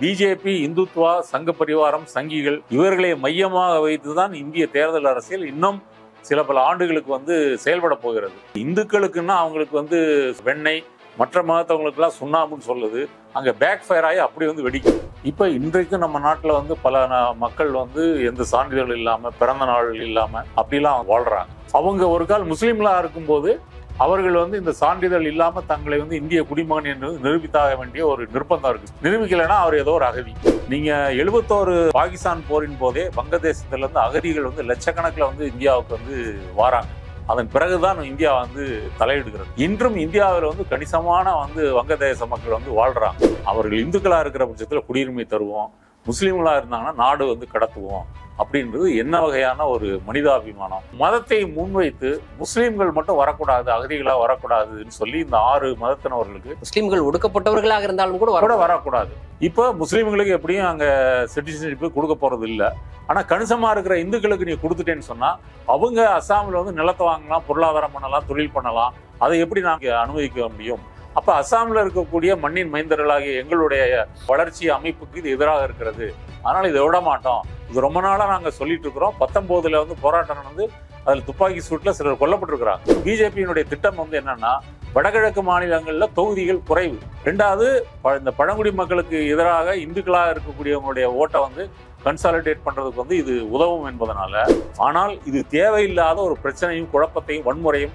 BJP இந்துத்வா சங்க பரிவாரம் சங்கிகள் இவர்களை மையமாக வைத்துதான் இந்திய தேர்தல் அரசியல் இன்னும் சில பல ஆண்டுகளுக்கு வந்து செயல்பட போகிறது. இந்துக்களுக்குன்னா அவங்களுக்கு வந்து வெண்ணெய் மற்ற மதத்தவங்களுக்குலாம் சுண்ணாம்புன்னு சொல்லுது. அங்கே பேக் ஃபயர் ஆகி அப்படி வந்து வெடிக்கும். இப்போ இன்றைக்கு நம்ம நாட்டில் வந்து பல ந- மக்கள் வந்து எந்த சான்றிதழ் இல்லாமல் பிறந்த நாள் இல்லாமல் அப்படிலாம் வாழ்கிறாங்க அவங்க ஒரு கால் முஸ்லீம்லாம் இருக்கும்போது அவர்கள் வந்து இந்த சான்றிதழ் இல்லாமல் தங்களை வந்து இந்திய குடிமகன் என்று நிரூபித்தாக வேண்டிய ஒரு நிர்பந்தம் இருக்கு. நிரூபிக்கலைன்னா அவர் ஏதோ ஒரு அகதி. நீங்க எழுபத்தோரு பாகிஸ்தான் போரின் போதே வங்கதேசத்துல இருந்து அகதிகள் வந்து லட்சக்கணக்கில் வந்து இந்தியாவுக்கு வந்து வாராங்க. அதன் பிறகுதான் இந்தியா வந்து தலையிடுகிறது. இன்றும் இந்தியாவில் வந்து கணிசமான வந்து வங்கதேச மக்கள் வந்து வாழ்றாங்க. அவர்கள் இந்துக்களா இருக்கிற பட்சத்தில் குடியுரிமை தருவோம். முஸ்லீம்களா இருந்தாங்கன்னா நாடு வந்து கடத்துவோம் அப்படின்றது என்ன வகையான ஒரு மனிதாபிமானம்? மதத்தை முன்வைத்து முஸ்லீம்கள் மட்டும் வரக்கூடாது அகதிகளா வரக்கூடாதுன்னு சொல்லி இந்த ஆறு மதத்தினவர்களுக்கு முஸ்லிம்கள் ஒடுக்கப்பட்டவர்களாக இருந்தாலும் கூட கூட வர வரக்கூடாது. இப்போ முஸ்லீம்களுக்கு எப்படியும் அங்க சிட்டிசன்ஷிப் கொடுக்க போறது இல்ல. ஆனா கணிசமா இருக்கிற இந்துக்களுக்கு நீ கொடுத்துட்டேன்னு சொன்னா அவங்க அஸ்ஸாமில் வந்து நிலத்தை வாங்கலாம் பொருளாதாரம் பண்ணலாம் தொழில் பண்ணலாம். அதை எப்படி நாங்க அனுமதிக்க முடியும்? அப்ப அஸ்ஸாமில் இருக்கக்கூடிய மண்ணின் மைந்தர்களாகிய எங்களுடைய வளர்ச்சி அமைப்புக்கு இது எதிராக இருக்கிறது. அதனால இதை விட மாட்டோம். இது ரொம்ப நாளா நாங்க சொல்லிட்டு இருக்கிறோம். பத்தொன்பதுல வந்து போராட்டம் நடந்து அதில் துப்பாக்கி சூட்ல சிலர் கொல்லப்பட்டிருக்கிறாங்க. பிஜேபியினுடைய திட்டம் வந்து என்னன்னா வடகிழக்கு மாநிலங்களில் தொகுதிகள் குறைவு. ரெண்டாவது இந்த பழங்குடி மக்களுக்கு எதிராக இந்துக்களாக இருக்கக்கூடியவங்களுடைய ஓட்டை வந்து கன்சாலிடேட் பண்றதுக்கு வந்து இது உதவும் என்பதனால ஆனால் இது தேவையில்லாத ஒரு பிரச்சனையும் குழப்பத்தையும் வன்முறையும்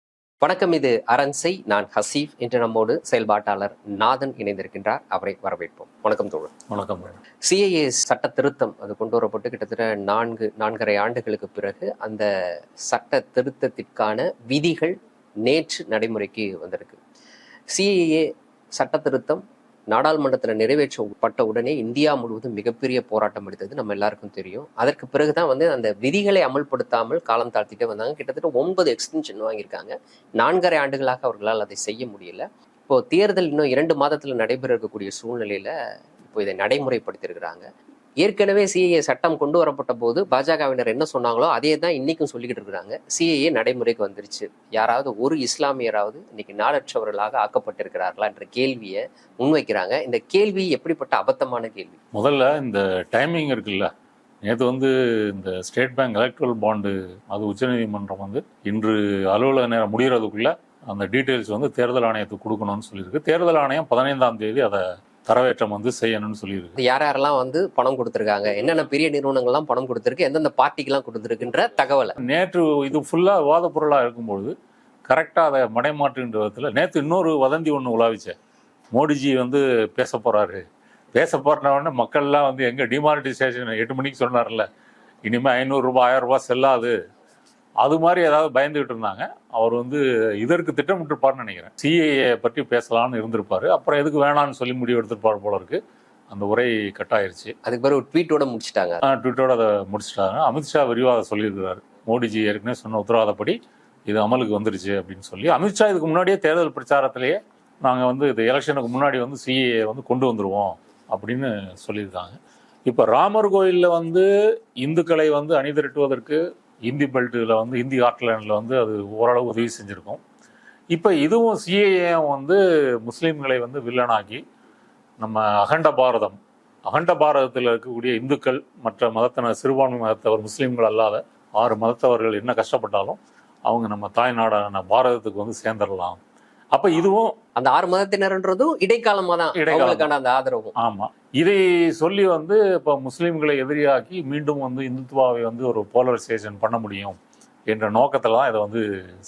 வணக்கம் இது அரண்சை நான் ஹசீஃப் இன்று நம்மோடு செயல்பாட்டாளர் நாதன் இணைந்திருக்கின்றார். அவரை வரவேற்போம். வணக்கம் தோழர். வணக்கம் சிஏஏ சட்ட திருத்தம் அது கொண்டு வரப்பட்டு கிட்டத்தட்ட நான்கு நான்கரை ஆண்டுகளுக்கு பிறகு அந்த சட்ட திருத்தத்திற்கான விதிகள் நேற்று நடைமுறைக்கு வந்திருக்கு. சிஏஏ சட்ட திருத்தம் நாடாளுமன்றத்தில் நிறைவேற்றப்பட்ட உடனே இந்தியா முழுவதும் மிகப்பெரிய போராட்டம் எடுத்தது நம்ம எல்லாருக்கும் தெரியும். அதற்கு பிறகுதான் வந்து அந்த விதிகளை அமல்படுத்தாமல் காலம் தாழ்த்திட்டே வந்தாங்க. கிட்டத்தட்ட ஒன்பது எக்ஸ்டென்ஷன் வாங்கியிருக்காங்க. நான்கரை ஆண்டுகளாக அவர்களால் அதை செய்ய முடியல. இப்போ தேர்தல் இன்னும் இரண்டு மாதத்தில் நடைபெற இருக்கக்கூடிய சூழ்நிலையில இப்போ இதை நடைமுறைப்படுத்தியிருக்கிறாங்க. ஏற்கனவே சிஏஏ சட்டம் கொண்டு வரப்பட்ட போது பாஜகவினர் என்ன சொன்னாங்களோ அதே தான் இன்னைக்கும் சொல்லிக்கிட்டு இருக்கிறாங்க. சிஏஏ நடைமுறைக்கு வந்துருச்சு. யாராவது ஒரு இஸ்லாமியராவது இன்னைக்கு நாடற்றவர்களாக ஆக்கப்பட்டிருக்கிறார்களா என்ற கேள்வியை முன்வைக்கிறாங்க. இந்த கேள்வி எப்படிப்பட்ட அபத்தமான கேள்வி? முதல்ல இந்த டைமிங் இருக்குல்ல. நேற்று வந்து இந்த ஸ்டேட் பேங்க் எலக்ட்ரல் பாண்டு அது உச்சநீதிமன்றம் வந்து இன்று அலுவலக நேரம் முடிகிறதுக்குள்ள அந்த டீட்டெயில்ஸ் வந்து தேர்தல் ஆணையத்துக்கு கொடுக்கணும்னு சொல்லியிருக்கு. தேர்தல் ஆணையம் பதினைந்தாம் தேதி அதை தரவேற்றம் வந்து செய்யணும்னு சொல்லியிருக்கு. யார் யாரெல்லாம் வந்து பணம் கொடுத்துருக்காங்க என்னென்ன பெரிய நிறுவனங்கள்லாம் பணம் கொடுத்துருக்கு எந்தெந்த பார்ட்டிக்கெல்லாம் கொடுத்துருக்குன்ற தகவலை. நேற்று இது ஃபுல்லாக விவாத பொருளாக இருக்கும்பொழுது கரெக்டாக அதை மடைமாற்றுன்ற விதத்தில் நேற்று இன்னொரு வதந்தி ஒன்று உலாவிச்சேன். மோடிஜி வந்து பேச போகிறாரு பேச போறவுடனே மக்கள்லாம் வந்து எங்கே டிமானிட்டைசேஷன் எட்டு மணிக்கு சொன்னார்ல இனிமேல் ஐநூறுரூபா ஆயிரம் ரூபாய் செல்லாது. அது மாதிரி ஏதாவது பயந்துகிட்டு இருந்தாங்க. அவர் வந்து இதற்கு திட்டமிட்டிருப்பார்னு நினைக்கிறேன். சிஏஏ பற்றி பேசலாம்னு இருந்திருப்பாரு. அப்புறம் எதுக்கு வேணாம்னு சொல்லி முடிவு எடுத்திருப்பார் போல இருக்கு. அந்த உரை கட்டாயிருச்சு. அதுக்கு பிறகு ட்வீட்டோட முடிச்சிட்டாங்க. ட்விட்டரோட அதை முடிச்சிட்டாங்க அமித்ஷா விரிவாக சொல்லியிருக்கிறாரு. மோடிஜி ஏற்கனவே சொன்ன உத்தரவாதப்படி இது அமலுக்கு வந்துருச்சு அப்படின்னு சொல்லி. அமித்ஷா இதுக்கு முன்னாடியே தேர்தல் பிரச்சாரத்திலேயே நாங்கள் வந்து இது எலெக்ஷனுக்கு முன்னாடி வந்து சிஏ வந்து கொண்டு வந்துருவோம் அப்படின்னு சொல்லியிருக்காங்க. இப்போ ராமர் கோயிலில் வந்து இந்துக்களை வந்து அணிதிரட்டுவதற்கு இந்தி பெல்ட்டில் வந்து இந்தி ஹார்ட்லேண்டில் வந்து அது ஓரளவு உதவி செஞ்சுருக்கும். இப்போ இதுவும் சிஏஏ வந்து முஸ்லீம்களை வந்து வில்லனாக்கி நம்ம அகண்ட பாரதம் அகண்ட பாரதத்தில் இருக்கக்கூடிய இந்துக்கள் மற்ற மதத்தினர் சிறுபான்மை மதத்தவர் முஸ்லீம்கள் அல்லாத ஆறு மதத்தவர்கள் என்ன கஷ்டப்பட்டாலும் அவங்க நம்ம தாய்நாடான பாரதத்துக்கு வந்து சேர்ந்துடலாம் அப்ப இதுவும் அந்த ஆறு மதத்தினர்ன்றதும் இடைக்காலமா தான் இடைக்காலம். அவங்களுக்கான அந்த ஆதரவும். ஆமா. இதை சொல்லி வந்து இப்ப முஸ்லீம்களை எதிரியாக்கி மீண்டும் வந்து இந்துத்துவாவை வந்து ஒரு போலரைசேஷன் பண்ண முடியும் என்ற நோக்கத்துல தான் இதை வந்து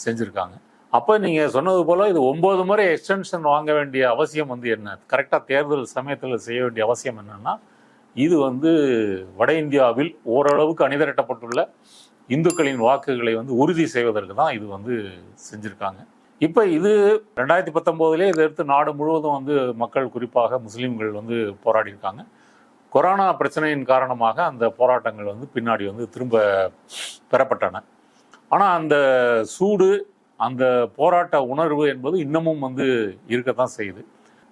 செஞ்சிருக்காங்க. அப்ப நீங்க சொன்னது போல இது ஒன்பது முறை எக்ஸ்டென்ஷன் வாங்க வேண்டிய அவசியம் வந்து என்ன? கரெக்டா தேர்தல் சமயத்துல செய்ய வேண்டிய அவசியம் என்னன்னா இது வந்து வட இந்தியாவில் ஓரளவுக்கு அணிதிரட்டப்பட்டுள்ள இந்துக்களின் வாக்குகளை வந்து உறுதி செய்வதற்கு தான் இது வந்து செஞ்சிருக்காங்க. இப்போ இது ரெண்டாயிரத்தி பத்தொம்போதுலேயே இதை எடுத்து நாடு முழுவதும் வந்து மக்கள் குறிப்பாக முஸ்லீம்கள் வந்து போராடி இருக்காங்க. கொரோனா பிரச்சனையின் காரணமாக அந்த போராட்டங்கள் வந்து பின்னாடி வந்து திரும்ப பெறப்பட்டன. ஆனால் அந்த சூடு அந்த போராட்ட உணர்வு என்பது இன்னமும் வந்து இருக்கத்தான் செய்யுது.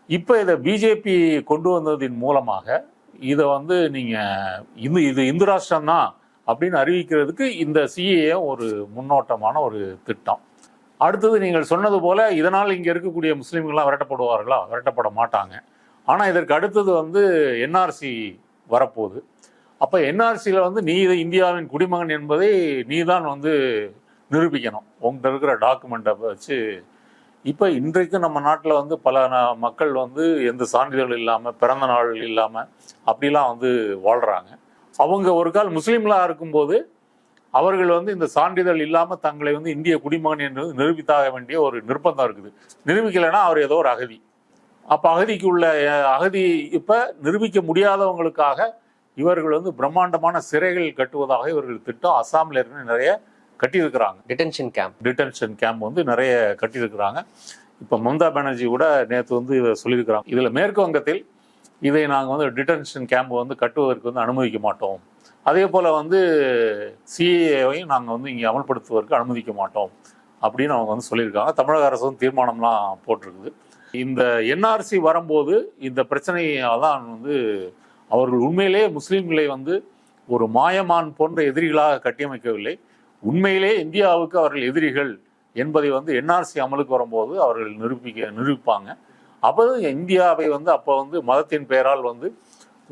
இப்போ இதை பிஜேபி கொண்டு வந்ததின் மூலமாக இதை வந்து நீங்கள் இந்து இது இந்து ராஷ்டிரம்தான் அப்படின்னு அறிவிக்கிறதுக்கு இந்த சிஏஏ ஒரு முன்னோட்டமான ஒரு திட்டம். அடுத்தது நீங்கள் சொன்னது போல இதனால் இங்கே இருக்கக்கூடிய முஸ்லீம்கள்லாம் விரட்டப்படுவார்களா? விரட்டப்பட மாட்டாங்க. ஆனால் இதற்கு அடுத்தது வந்து என்ஆர்சி வரப்போகுது. அப்போ என்ஆர்சியில் வந்து நீ இது இந்தியாவின் குடிமகன் என்பதை நீ தான் வந்து நிரூபிக்கணும். உங்கள்கிட்ட இருக்கிற டாக்குமெண்ட்டை வச்சு. இப்போ இன்றைக்கு நம்ம நாட்டில் வந்து பல ந- மக்கள் வந்து எந்த சான்றிதழ் இல்லாமல் பிறந்த நாள் இல்லாமல் அப்படிலாம் வந்து வாழ்கிறாங்க அவங்க ஒரு கால் முஸ்லீம்லாம் இருக்கும்போது அவர்கள் வந்து இந்த சான்றிதழ் இல்லாமல் தங்களை வந்து இந்திய குடிமகன் என்று நிரூபித்தாக வேண்டிய ஒரு நிர்பந்தம் இருக்குது. நிரூபிக்கலைன்னா அவர் ஏதோ ஒரு அகதி. அப்போ அகதிக்கு உள்ள அகதி இப்போ நிரூபிக்க முடியாதவங்களுக்காக இவர்கள் வந்து பிரம்மாண்டமான சிறைகள் கட்டுவதாக இவர்கள் திட்டம் அசாமில் இருந்து நிறைய கட்டியிருக்கிறாங்க. டிடென்ஷன் கேம்ப் டிடென்ஷன் கேம்ப் வந்து நிறைய கட்டியிருக்கிறாங்க. இப்போ மம்தா பானர்ஜி கூட நேற்று வந்து இதை சொல்லியிருக்கிறாங்க. இதில் மேற்கு வங்கத்தில் இதை நாங்கள் வந்து டிடென்ஷன் கேம்ப் வந்து கட்டுவதற்கு வந்து அனுமதிக்க மாட்டோம். அதே போல் வந்து சிஏவையும் நாங்கள் வந்து இங்கே அமல்படுத்துவதற்கு அனுமதிக்க மாட்டோம் அப்படின்னு அவங்க வந்து சொல்லியிருக்காங்க. தமிழக அரசும் தீர்மானம்லாம் போட்டிருக்குது. இந்த என்ஆர்சி வரும்போது இந்த பிரச்சனையால் தான் வந்து அவர்கள் உண்மையிலே முஸ்லீம்களை வந்து ஒரு மாயமான் போன்ற எதிரிகளாக கட்டியமைக்கவில்லை. உண்மையிலே இந்தியாவுக்கு அவர்கள் எதிரிகள் என்பதை வந்து என்ஆர்சி அமலுக்கு வரும்போது அவர்கள் நிரூபிக்க நிரூபிப்பாங்க. அப்போ இந்தியாவை வந்து அப்போ வந்து மதத்தின் பெயரால் வந்து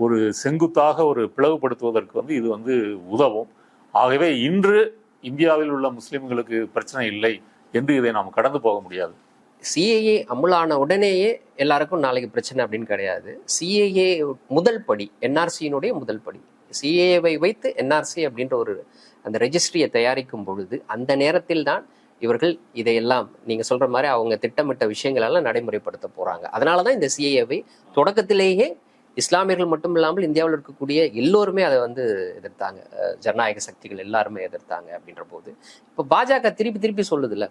ஒரு செங்குத்தாக ஒரு பிளவுபடுத்துவதற்கு வந்து இது வந்து உதவும். ஆகவே இன்று இந்தியாவில் உள்ள முஸ்லிம்களுக்கு பிரச்சனை இல்லை என்று இதை நாம் கடந்து போக முடியாது. சிஏஏ அமுலான உடனேயே எல்லாருக்கும் நாளைக்கு பிரச்சனை அப்படின்னு கிடையாது. சிஏஏ முதல் படி என்ஆர்சியினுடைய முதல் படி. சிஏஏவை வைத்து என்ஆர்சி அப்படின்ற ஒரு அந்த ரெஜிஸ்ட்ரியை தயாரிக்கும் பொழுது அந்த நேரத்தில் தான் இவர்கள் இதையெல்லாம் நீங்க சொல்ற மாதிரி அவங்க திட்டமிட்ட விஷயங்களெல்லாம் நடைமுறைப்படுத்த போறாங்க. அதனால தான் இந்த சிஏஏவை தொடக்கத்திலேயே இஸ்லாமியர்கள் மட்டும் இல்லாமல் இந்தியாவில் இருக்கக்கூடிய எல்லோருமே அதை வந்து எதிர்த்தாங்க. ஜனநாயக சக்திகள் எல்லாருமே எதிர்த்தாங்க அப்படின்ற போது. இப்போ பாஜக திருப்பி திருப்பி சொல்லுதுல்ல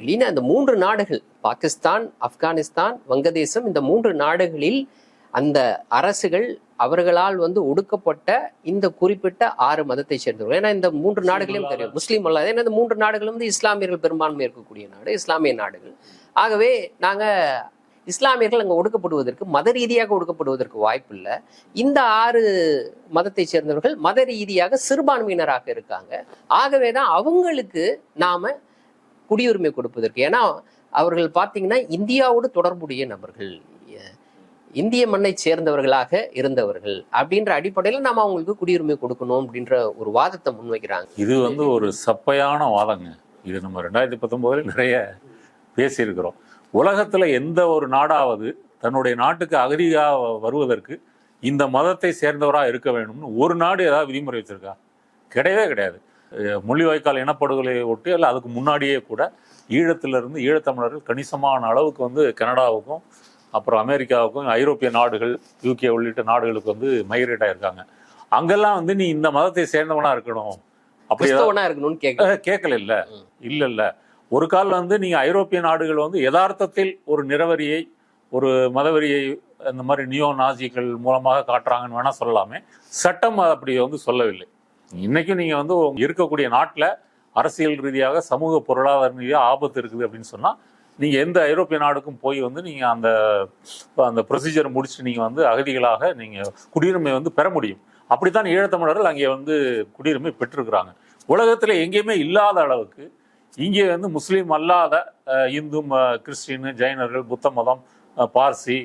வெளியின அந்த மூன்று நாடுகள் பாகிஸ்தான் ஆப்கானிஸ்தான் வங்கதேசம் இந்த மூன்று நாடுகளில் அந்த அரசுகள் அவர்களால் வந்து ஒடுக்கப்பட்ட இந்த குறிப்பிட்ட ஆறு மதத்தை சேர்ந்தவர்கள். ஏன்னா இந்த மூன்று நாடுகளையும் தெரியும். முஸ்லீம் அல்லாத ஏன்னா இந்த மூன்று நாடுகளும் வந்து இஸ்லாமியர்கள் பெரும்பான்மை இருக்கக்கூடிய நாடு இஸ்லாமிய நாடுகள். ஆகவே நாங்க இஸ்லாமியர்கள் அங்கே ஒடுக்கப்படுவதற்கு மத ரீதியாக ஒடுக்கப்படுவதற்கு வாய்ப்பு இல்லை இந்த ஆறு மதத்தை சேர்ந்தவர்கள் மத ரீதியாக சிறுபான்மையினராக இருக்காங்க. ஆகவே தான் அவங்களுக்கு நாம குடியுரிமை கொடுப்பதற்கு. ஏன்னா அவர்கள் பார்த்தீங்கன்னா இந்தியாவோடு தொடர்புடைய நபர்கள். இந்திய மண்ணை சேர்ந்தவர்களாக இருந்தவர்கள். அப்படின்ற அடிப்படையில் நாம் அவங்களுக்கு குடியுரிமை கொடுக்கணும் அப்படின்ற ஒரு வாதத்தை முன்வைக்கிறாங்க. இது வந்து ஒரு சப்பையான வாதங்க. இது நம்ம ரெண்டாயிரத்தி பத்தொம்போதில் நிறைய பேசியிருக்கிறோம். உலகத்தில் எந்த ஒரு நாடாவது தன்னுடைய நாட்டுக்கு அகதியாக வருவதற்கு இந்த மதத்தை சேர்ந்தவராக இருக்க வேணும்னு ஒரு நாடு ஏதாவது விதிமுறை வச்சிருக்கா? கிடையவே கிடையாது. அஹ் முள்ளிவாய்க்கால் இனப்படுகொலையை ஒட்டி அல்ல அதுக்கு முன்னாடியே கூட ஈழத்திலிருந்து ஈழத்தமிழர்கள் கணிசமான அளவுக்கு வந்து கனடாவுக்கும் அப்புறம் அமெரிக்காவுக்கும் ஐரோப்பிய நாடுகள் யூகே உள்ளிட்ட நாடுகளுக்கு வந்து மைக்ரேட் ஆயிருக்காங்க. அங்கெல்லாம் வந்து நீ இந்த மதத்தை சேர்ந்தவனா இருக்கணும். அப்படி இருக்கணும்னு கேட்க கேட்கல இல்ல. இல்ல இல்ல. ஒரு கால் வந்து நீங்க ஐரோப்பிய நாடுகள் வந்து யதார்த்தத்தில் ஒரு நிறவரியை ஒரு மதவெறியை இந்த மாதிரி நியோ நாசிகள் மூலமாக காட்டுறாங்கன்னு வேணா சொல்லலாமே. சட்டம் அப்படி வந்து சொல்லவில்லை. இன்னைக்கும் நீங்க வந்து இருக்கக்கூடிய நாட்டில் அரசியல் ரீதியாக சமூக பொருளாதார ரீதியாக ஆபத்து இருக்குது அப்படின்னு சொன்னால் நீங்க எந்த ஐரோப்பிய நாடுக்கும் போய் வந்து நீங்க அந்த அந்த ப்ரொசீஜர் முடிச்சு நீங்க வந்து அகதிகளாக நீங்க குடியுரிமை வந்து பெற முடியும். அப்படித்தான் ஈழத்தமிழர்கள் அங்கே வந்து குடியுரிமை பெற்றிருக்கிறாங்க. உலகத்தில் எங்கேயுமே இல்லாத அளவுக்கு இங்கே வந்து முஸ்லீம் அல்லாத இந்து ம- கிறிஸ்டின் ஜைனர்கள் புத்த மதம் பார்சி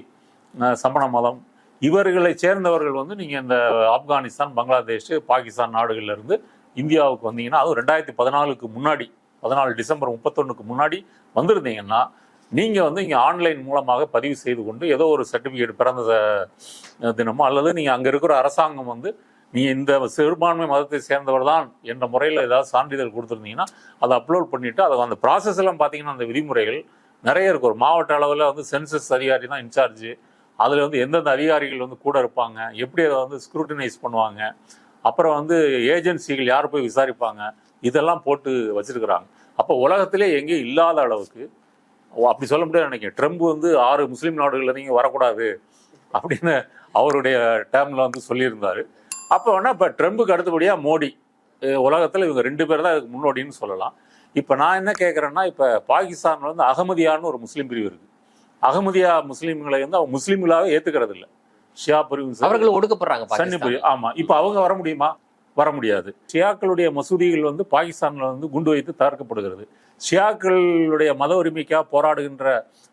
சமண மதம் இவர்களை சேர்ந்தவர்கள் வந்து நீங்கள் இந்த ஆப்கானிஸ்தான் பங்களாதேஷ் பாகிஸ்தான் நாடுகள்லேருந்து இந்தியாவுக்கு வந்தீங்கன்னா அதுவும் ரெண்டாயிரத்தி பதினாலுக்கு முன்னாடி பதினாலு டிசம்பர் முப்பத்தொன்னுக்கு முன்னாடி வந்திருந்தீங்கன்னா நீங்கள் வந்து இங்கே ஆன்லைன் மூலமாக பதிவு செய்து கொண்டு ஏதோ ஒரு சர்டிஃபிகேட் பிறந்த தினமோ அல்லது நீங்கள் அங்கே இருக்கிற அரசாங்கம் வந்து நீ இந்த சிறுபான்மை மதத்தை சேர்ந்தவர் தான் என்ற முறையில் ஏதாவது சான்றிதழ் கொடுத்துருந்தீங்கன்னா அதை அப்லோட் பண்ணிவிட்டு அதை அந்த ப்ராசஸ் எல்லாம் பார்த்தீங்கன்னா அந்த விதிமுறைகள் நிறைய இருக்கும். ஒரு மாவட்ட அளவில் வந்து சென்சஸ் அதிகாரி தான் இன்சார்ஜ் அதில் வந்து எந்தெந்த அதிகாரிகள் வந்து கூட இருப்பாங்க எப்படி அதை வந்து ஸ்க்ரூட்டனைஸ் பண்ணுவாங்க அப்புறம் வந்து ஏஜென்சிகள் யார் போய் விசாரிப்பாங்க இதெல்லாம் போட்டு வச்சிருக்கிறாங்க. அப்போ உலகத்திலே எங்கேயும் இல்லாத அளவுக்கு ஓ, அப்படி சொல்ல முடியாது நினைக்கிறேன். ட்ரம்ப் வந்து ஆறு முஸ்லீம் நாடுகள்ல நீங்கள் வரக்கூடாது அப்படின்னு அவருடைய டேர்மில் வந்து சொல்லியிருந்தார். அப்போ வேணா இப்போ ட்ரம்புக்கு அடுத்தபடியாக மோடி. உலகத்துல இவங்க ரெண்டு பேர் தான் இதுக்கு முன்னோடின்னு சொல்லலாம். இப்ப நான் என்ன கேட்கறேன்னா இப்ப பாகிஸ்தான்ல வந்து அகமதியான்னு ஒரு முஸ்லீம் பிரிவு இருக்கு. அகமதியா முஸ்லீம்களை வந்து அவங்க முஸ்லீம்களாவே ஏத்துக்கிறது இல்ல ஷியா பிரிவும் சரி, அவர்களும் ஒடுக்கப்படுறாங்க சன்னி பிரிவு ஆமா. இப்ப அவங்க வர முடியுமா? வர முடியாது. ஷியாக்களுடைய மசூதிகள் வந்து பாகிஸ்தான்ல வந்து குண்டு வைத்து தகர்க்கப்படுகிறது. ஷியாக்களுடைய மத உரிமைக்காக போராடுகின்ற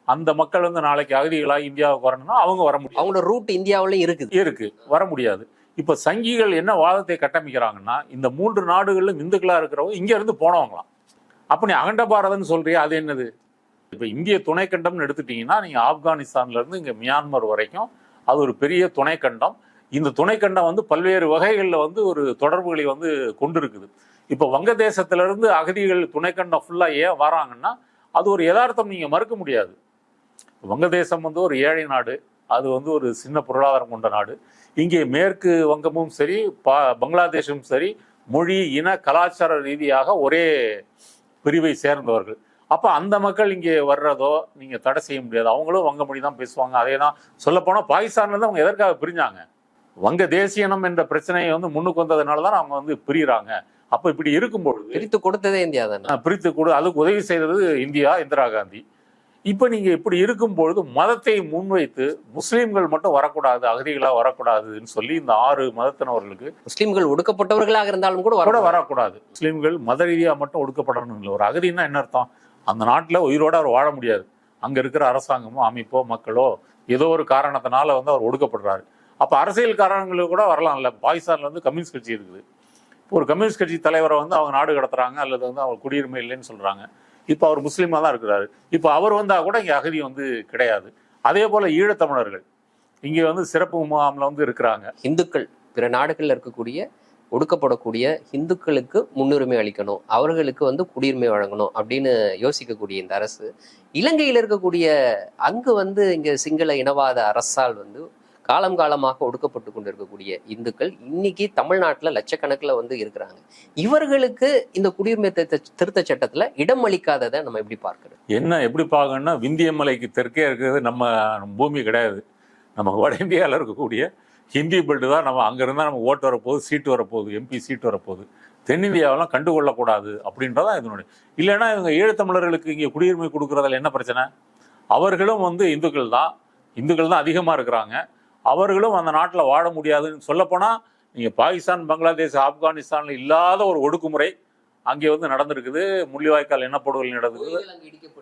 அந்த மக்கள் வந்து நாளைக்கு அகதிகளாக இந்தியாவுக்கு வரணும்னா அவங்க வர முடியும் அவங்களோட ரூட் இந்தியாவிலும் இருக்குது. இருக்கு. வர முடியாது. இப்போ சங்கிகள் என்ன வாதத்தை கட்டமைக்கிறாங்கன்னா இந்த மூன்று நாடுகளிலும் இந்துக்களாக இருக்கிறவங்க இங்கேருந்து போனவங்களாம். அப்போ நீ அகண்ட பாரதம்னு சொல்றியா அது என்னது? இப்போ இந்திய துணைக்கண்டம்னு எடுத்துட்டீங்கன்னா நீங்க ஆப்கானிஸ்தான்ல இருந்து மியான்மர் வரைக்கும் அது ஒரு பெரிய துணைக்கண்டம். இந்த துணைக்கண்டம் வந்து பல்வேறு வகைகளில் வந்து ஒரு தொடர்புகளை வந்து கொண்டிருக்குது. இப்போ வங்கதேசத்துல இருந்து அகதிகள் துணைக்கண்டம் ஃபுல்லாக ஏன் வராங்கன்னா அது ஒரு யதார்த்தம் நீங்கள் மறுக்க முடியாது. வங்கதேசம் வந்து ஒரு ஏழை நாடு அது வந்து ஒரு சின்ன பொருளாதாரம் கொண்ட நாடு. இங்கே மேற்கு வங்கமும் சரி பா பங்களாதேஷும் சரி மொழி இன கலாச்சார ரீதியாக ஒரே பிரிவை சேர்ந்தவர்கள். அப்ப அந்த மக்கள் இங்கே வர்றதோ நீங்க தடை செய்ய முடியாது. அவங்களும் வங்க மொழி தான் பேசுவாங்க. அதே தான் சொல்லப்போனா பாகிஸ்தான்ல இருந்து அவங்க எதற்காக பிரிஞ்சாங்க? வங்க தேசியனம் என்ற பிரச்சனையை வந்து முன்னுக்கு வந்ததுனால தான் அவங்க வந்து பிரிகிறாங்க அப்ப இப்படி இருக்கும் பொழுது பிரித்து கொடுத்ததே இந்தியா தானே? பிரித்து கொடு அதுக்கு உதவி செய்தது இந்தியா இந்திரா காந்தி. இப்போ நீங்க இப்படி இருக்கும் பொழுது மதத்தை முன்வைத்து முஸ்லீம்கள் மட்டும் வரக்கூடாது அகதிகளா வரக்கூடாதுன்னு சொல்லி இந்த ஆறு மதத்தினவர்களுக்கு முஸ்லிம்கள் ஒடுக்கப்பட்டவர்களாக இருந்தாலும் கூட கூட வர வரக்கூடாது. முஸ்லீம்கள் மத ரீதியா மட்டும் ஒடுக்கப்படணும் இல்லை. ஒரு அகதின்னா என்ன அர்த்தம்? அந்த நாட்டுல உயிரோட அவர் வாழ முடியாது. அங்க இருக்கிற அரசாங்கமோ அமைப்போ மக்களோ ஏதோ ஒரு காரணத்தினால வந்து அவர் ஒடுக்கப்படுறாரு. அப்ப அரசியல் காரணங்களுக்கு கூட வரலாம்ல பாகிஸ்தான்ல வந்து கம்யூனிஸ்ட் கட்சி இருக்குது. இப்போ ஒரு கம்யூனிஸ்ட் கட்சி தலைவரை வந்து அவங்க நாடு கடத்துறாங்க அல்லது வந்து அவர் குடியுரிமை இல்லைன்னு சொல்றாங்க. இப்போ அவர் முஸ்லீமாக தான் இருக்கிறாரு. இப்போ அவர் வந்தால் கூட இங்கே அகதி வந்து கிடையாது. அதே போல் ஈழத்தமிழர்கள் இங்கே வந்து சிறப்பு முகாமில் வந்து இருக்கிறாங்க. இந்துக்கள் பிற நாடுகளில் இருக்கக்கூடிய ஒடுக்கப்படக்கூடிய இந்துக்களுக்கு முன்னுரிமை அளிக்கணும் அவர்களுக்கு வந்து குடியுரிமை வழங்கணும் அப்படின்னு யோசிக்கக்கூடிய இந்த அரசு. இலங்கையில் இருக்கக்கூடிய அங்கு வந்து இங்கே சிங்கள இனவாத அரசால் வந்து காலம் காலமாக ஒடுக்கப்பட்டு கொண்டிருக்கக்கூடிய இந்துக்கள் இன்னைக்கு தமிழ்நாட்டில் லட்சக்கணக்கில் வந்து இருக்கிறாங்க. இவர்களுக்கு இந்த குடியுரிமை திருத்த திருத்த சட்டத்தில் இடம் அளிக்காததை நம்ம எப்படி பார்க்கறது? என்ன எப்படி பார்க்கணும்னா விந்திய மலைக்கு தெற்கே இருக்கிறது நம்ம பூமி கிடையாது. நம்ம வட இந்தியாவில் இருக்கக்கூடிய ஹிந்தி பெல்ட் தான் நம்ம அங்கேருந்தா நம்ம ஓட்டு வரப்போகுது சீட்டு வரப்போகுது எம்பி சீட்டு வரப்போகுது. தென்னிந்தியாவெல்லாம் கண்டுகொள்ளக்கூடாது அப்படின்றதான் இதனுடைய. இல்லைன்னா இவங்க ஈழத்தமிழர்களுக்கு இங்கே குடியுரிமை கொடுக்கறதுல என்ன பிரச்சனை? அவர்களும் வந்து இந்துக்கள் தான். இந்துக்கள் தான் அதிகமாக இருக்கிறாங்க. அவர்களும் அந்த நாட்டில் வாழ முடியாதுன்னு சொல்லப்போனால் நீங்கள் பாகிஸ்தான் பங்களாதேஷ் ஆப்கானிஸ்தான்ல இல்லாத ஒரு ஒடுக்குமுறை அங்கே வந்து நடந்திருக்குது. முள்ளிவாய்க்கால் எண்ணப்படுதல் நடந்திருக்குது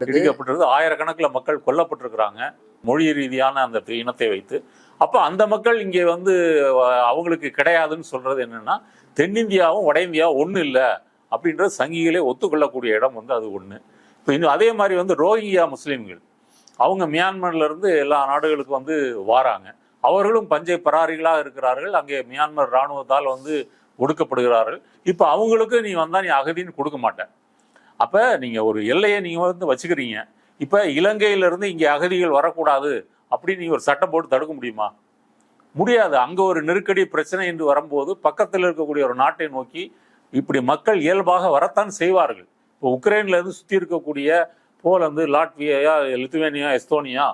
இடிக்கப்பட்டிருக்கு. ஆயிரக்கணக்கில் மக்கள் கொல்லப்பட்டிருக்கிறாங்க. மொழி ரீதியான அந்த இனத்தை வைத்து. அப்போ அந்த மக்கள் இங்கே வந்து அவங்களுக்கு கிடையாதுன்னு சொல்றது என்னன்னா தென்னிந்தியாவும் வட இந்தியாவும் ஒன்றும் இல்லை அப்படின்றது சங்கிகளே ஒத்துக்கொள்ளக்கூடிய இடம் வந்து அது ஒன்று இப்போ இன்னும் அதே மாதிரி வந்து ரோஹிங்கியா முஸ்லீம்கள். அவங்க மியான்மர்ல இருந்து எல்லா நாடுகளுக்கும் வந்து வாராங்க. அவர்களும் பஞ்சை பராரிகளாக இருக்கிறார்கள். அங்கே மியான்மர் இராணுவத்தால் வந்து ஒடுக்கப்படுகிறார்கள். இப்போ அவங்களுக்கு நீ வந்தால் நீ அகதின்னு கொடுக்க மாட்டேன் அப்போ நீங்கள் ஒரு எல்லையை நீங்கள் வந்து வச்சுக்கிறீங்க. இப்போ இலங்கையில இருந்து அகதிகள் வரக்கூடாது அப்படின்னு நீங்கள் ஒரு சட்டம் போட்டு தடுக்க முடியுமா? முடியாது. அங்கே ஒரு நெருக்கடி பிரச்சனை என்று வரும்போது பக்கத்தில் இருக்கக்கூடிய ஒரு நாட்டை நோக்கி இப்படி மக்கள் இயல்பாக வரத்தான் செய்வார்கள். இப்போ உக்ரைன்லேருந்து இருந்து இருக்கக்கூடிய போலந்து லாட்வியா லித்துவேனியா எஸ்தோனியா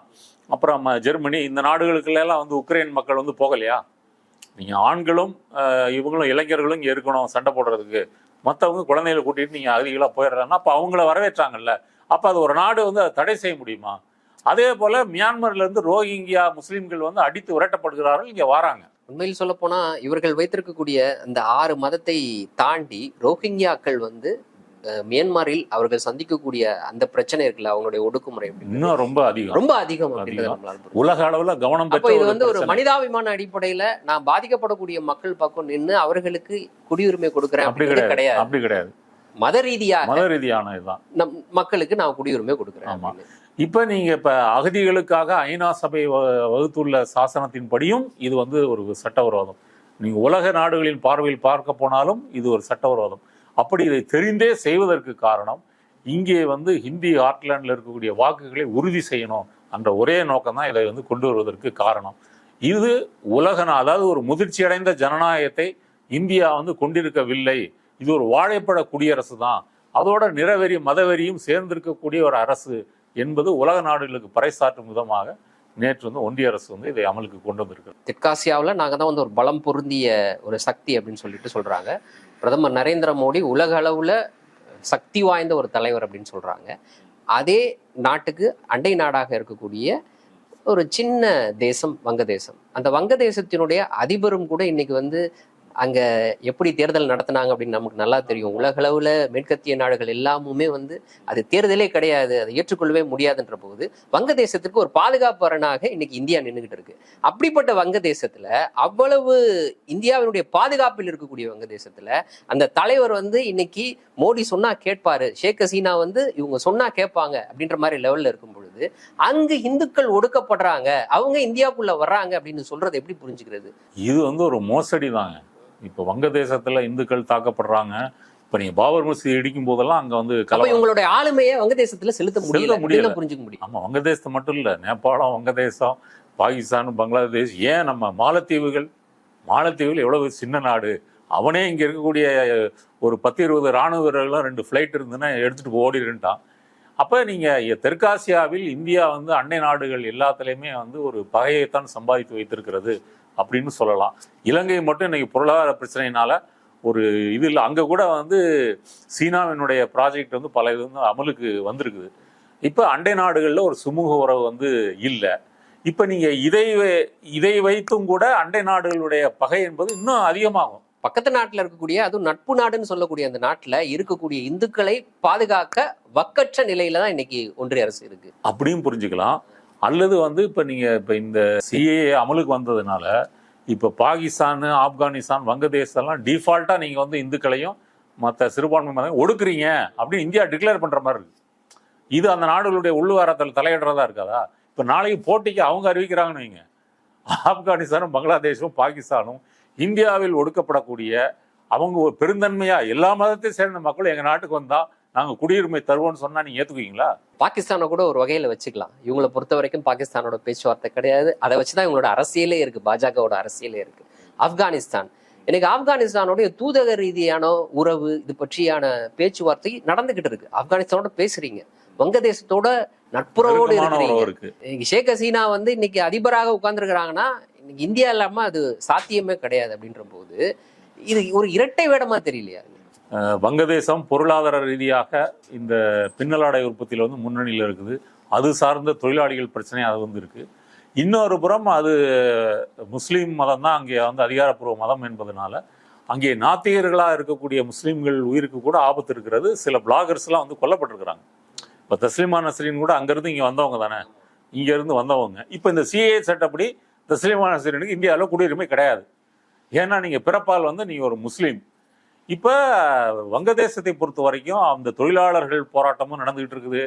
அப்புறம் ஜெர்மனி இந்த நாடுகளுக்கெல்லாம் வந்து உக்ரைன் மக்கள் வந்து போகலையா? நீங்கள் ஆண்களும் இவங்களும் இளைஞர்களும் இங்கே இருக்கணும் சண்டை போடுறதுக்கு. மற்றவங்க குழந்தைகளை கூட்டிகிட்டு நீங்கள் அகதிகளாக போயிடுறாங்கன்னா அப்போ அவங்கள வரவேற்றாங்கல்ல. அப்போ அது ஒரு நாடு வந்து அதை தடை செய்ய முடியுமா? அதே போல் மியான்மர்லேருந்து ரோஹிங்கியா முஸ்லீம்கள் வந்து அடித்து விரட்டப்படுகிறார்கள் இங்கே வராங்க. உண்மையில் சொல்லப்போனால் இவர்கள் வைத்திருக்கக்கூடிய அந்த ஆறு மதத்தை தாண்டி ரோஹிங்கியாக்கள் வந்து மியான்மரில் அவர்கள் சந்திக்கக்கூடிய அந்த பிரச்சனை இருக்குல்ல அவங்களுடைய ஒடுக்குமுறை இன்னும் ரொம்ப அதிகம். ரொம்ப அதிகம் உலக அளவுல கவனம் அப்போ இது வந்து ஒரு. மனிதாபிமான அடிப்படையில நான் பாதிக்கப்படக்கூடிய மக்கள் பக்கம் நின்னு அவர்களுக்கு குடியுரிமை கொடுக்குறேன் அப்படி கிடையாது. அப்படி கிடையாது. மத ரீதியாக மத ரீதியான இதுதான். நம் மக்களுக்கு நான் குடியுரிமை கொடுக்குறேன் ஆமா. இப்ப நீங்க இப்ப அகதிகளுக்காக ஐநா சபை வகுத்துள்ள சாசனத்தின்படியும் இது வந்து ஒரு சட்டவிரோதம் நீங்க உலக நாடுகளின் பார்வையில் பார்க்க போனாலும் இது ஒரு சட்டவிரோதம் அப்படி இதை தெரிந்தே செய்வதற்கு காரணம் இங்கே வந்து ஹிந்தி ஹார்ட்லேண்டில் இருக்கக்கூடிய வாக்குகளை உறுதி செய்யணும் என்ற ஒரே நோக்கம் தான் இதை வந்து கொண்டு வருவதற்கு காரணம். இது உலக அதாவது ஒரு முதிர்ச்சி அடைந்த ஜனநாயகத்தை இந்தியா வந்து கொண்டிருக்கவில்லை. இது ஒரு வாழைப்பட குடியரசு தான் அதோட நிறவெறி மதவெறியும் சேர்ந்திருக்கக்கூடிய ஒரு அரசு என்பது உலக நாடுகளுக்கு பறைசாற்றும் விதமாக நேற்று வந்து ஒன்றிய அரசு வந்து இதை அமலுக்கு கொண்டு வந்திருக்கு. தெற்காசியாவில் நாங்கள் தான் வந்து ஒரு பலம் பொருந்திய ஒரு சக்தி அப்படின்னு சொல்லிட்டு சொல்கிறாங்க பிரதமர் நரேந்திர மோடி உலக அளவில் சக்தி வாய்ந்த ஒரு தலைவர் அப்படின்னு சொல்கிறாங்க அதே நாட்டுக்கு அண்டை நாடாக இருக்கக்கூடிய ஒரு சின்ன தேசம் வங்கதேசம் அந்த வங்கதேசத்தினுடைய அதிபரும் கூட இன்னைக்கு வந்து அங்க எப்படி தேர்தல் நடத்தினாங்க அப்படின்னு நமக்கு நல்லா தெரியும். உலகளவுல மேற்கத்திய நாடுகள் எல்லாமுமே வந்து அது தேர்தலே கிடையாது அதை ஏற்றுக்கொள்ளவே முடியாதுன்ற போது வங்கதேசத்துக்கு ஒரு பாதுகாப்பு அரணாக இன்னைக்கு இந்தியா நின்றுகிட்டு இருக்கு. அப்படிப்பட்ட வங்கதேசத்துல அவ்வளவு இந்தியாவினுடைய பாதுகாப்பில் இருக்கக்கூடிய வங்கதேசத்துல அந்த தலைவர் வந்து இன்னைக்கு மோடி சொன்னா கேட்பாரு ஷேக் ஹசீனா வந்து இவங்க சொன்னா கேட்பாங்க அப்படின்ற மாதிரி லெவல்ல இருக்கும் பொழுது அங்கு இந்துக்கள் ஒடுக்கப்படுறாங்க அவங்க இந்தியாவுக்குள்ள வர்றாங்க அப்படின்னு சொல்றது எப்படி புரிஞ்சுக்கிறது? இது வந்து ஒரு மோசடி தாங்க இப்போ வங்கதேசத்துல இந்துக்கள் தாக்கப்படுறாங்க. இப்போ நீங்க பாபர் மசூதி இடிக்கும் போதெல்லாம் அங்க வந்து அப்ப கலவரம். இவங்களுடைய ஆளுமையை வங்கதேசத்துல செலுத்த முடியல. முடியல. புரிஞ்சுக்க முடியும்? ஆமா வங்கதேசத்தை மட்டும் இல்ல நேபாளம் வங்கதேசம் பாகிஸ்தான் பங்களாதேஷ். ஏன் நம்ம மாலத்தீவுகள்? மாலத்தீவுகள் எவ்வளவு சின்ன நாடு. அவனே இங்க இருக்கக்கூடிய ஒரு பத்து இருபது ராணுவ வீரர்களும் ரெண்டு ஃப்ளைட் இருந்துன்னா எடுத்துட்டு ஓடிருன்ட்டான் அப்ப நீங்க தெற்காசியாவில் இந்தியா வந்து அண்டை நாடுகள் எல்லாத்துலயுமே வந்து ஒரு பகையைத்தான் சம்பாதித்து வைத்திருக்கிறது. அப்படின்னு சொல்லலாம். இலங்கை மட்டும் இன்னைக்கு பொருளாதார பிரச்சனையினால ஒரு இது இல்லை. அங்க கூட வந்து சீனாவினுடைய ப்ராஜெக்ட் வந்து பல இது வந்து அமலுக்கு வந்திருக்குது. இப்போ அண்டை நாடுகளில் ஒரு சுமூக உறவு வந்து இல்லை. இப்போ நீங்க இதை இதை வைத்தும் கூட அண்டை நாடுகளுடைய பகை என்பது இன்னும் அதிகமாகும். பக்கத்து நாட்டுல இருக்கக்கூடிய அதுவும் நட்பு நாடுன்னு சொல்லக்கூடிய அந்த நாட்டுல இருக்கக்கூடிய இந்துக்களை பாதுகாக்க வக்கற்ற நிலையில தான் இன்னைக்கு ஒன்றிய அரசு இருக்கு. அப்படியும் புரிஞ்சுக்கலாம். அல்லது வந்து இப்போ நீங்கள் இப்போ இந்த சிஏ அமலுக்கு வந்ததுனால இப்போ பாகிஸ்தான் ஆப்கானிஸ்தான் வங்கதேசம்லாம் டிஃபால்ட்டாக நீங்கள் வந்து இந்துக்களையும் மற்ற சிறுபான்மை மதம் ஒடுக்குறீங்க அப்படின்னு இந்தியா டிக்ளேர் பண்ணுற மாதிரி இருக்கு. இது அந்த நாடுகளுடைய உள்வாரத்தில் தலையிடுறதா இருக்காதா? இப்போ நாளைக்கு போட்டிக்கு அவங்க அறிவிக்கிறாங்கன்னு வைங்க. ஆப்கானிஸ்தானும் பங்களாதேஷும் பாகிஸ்தானும் இந்தியாவில் ஒடுக்கப்படக்கூடிய அவங்க ஒரு பெருந்தன்மையாக எல்லா மதத்தையும் சேர்ந்த மக்களும் எங்கள் நாட்டுக்கு வந்தால் நாங்க குடியுரிமை தருவோம்னு சொன்னா நீங்க ஏத்துக்குவீங்களா? பாகிஸ்தானை கூட ஒரு வகையில வச்சுக்கலாம். இவங்களை பொறுத்த வரைக்கும் பாகிஸ்தானோட பேச்சுவார்த்தை கிடையாது. அதை வச்சுதான் இவங்களோட அரசியலே இருக்கு. பாஜகவோட அரசியலே இருக்கு. ஆப்கானிஸ்தான். இன்னைக்கு ஆப்கானிஸ்தானுடைய தூதக ரீதியான உறவு இது பற்றியான பேச்சுவார்த்தை நடந்துகிட்டு இருக்கு. ஆப்கானிஸ்தானோட பேசுறீங்க. வங்கதேசத்தோட நட்புறவோடு இருக்கிறீங்க. இருக்கு. ஷேக் ஹசீனா வந்து இன்னைக்கு அதிபராக உட்கார்ந்துருக்கிறாங்கன்னா இன்னைக்கு இந்தியா இல்லாம அது சாத்தியமே கிடையாது அப்படின்ற போது இது ஒரு இரட்டை வேடமா தெரியலையா? வங்கதேசம் பொருளாதார ரீதியாக இந்த பின்னலாடை உற்பத்தியில் வந்து முன்னணியில் இருக்குது. அது சார்ந்த தொழிலாளிகள் பிரச்சனை அது வந்து இருக்குது இன்னொரு புறம் அது முஸ்லீம் மதம் தான் அங்கே வந்து அதிகாரப்பூர்வ மதம் என்பதனால அங்கே நாத்திகர்களாக இருக்கக்கூடிய முஸ்லீம்கள் உயிருக்கு கூட ஆபத்து இருக்கிறது. சில பிளாகர்ஸ்லாம் வந்து கொல்லப்பட்டிருக்கிறாங்க. இப்போ தஸ்லிமா நஸ்ரீன் கூட அங்கேருந்து இங்கே வந்தவங்க தானே? இங்கேருந்து வந்தவங்க. இப்போ இந்த சிஏ சட்டப்படி தஸ்லிமா நஸ்ரீனுக்கு இந்தியாவில் குடியுரிமை கிடையாது. ஏன்னா நீங்கள் பிறப்பால் வந்து நீங்கள் ஒரு முஸ்லீம். இப்போ வங்கதேசத்தை பொறுத்த வரைக்கும் அந்த தொழிலாளர்கள் போராட்டமும் நடந்துகிட்டு இருக்குது.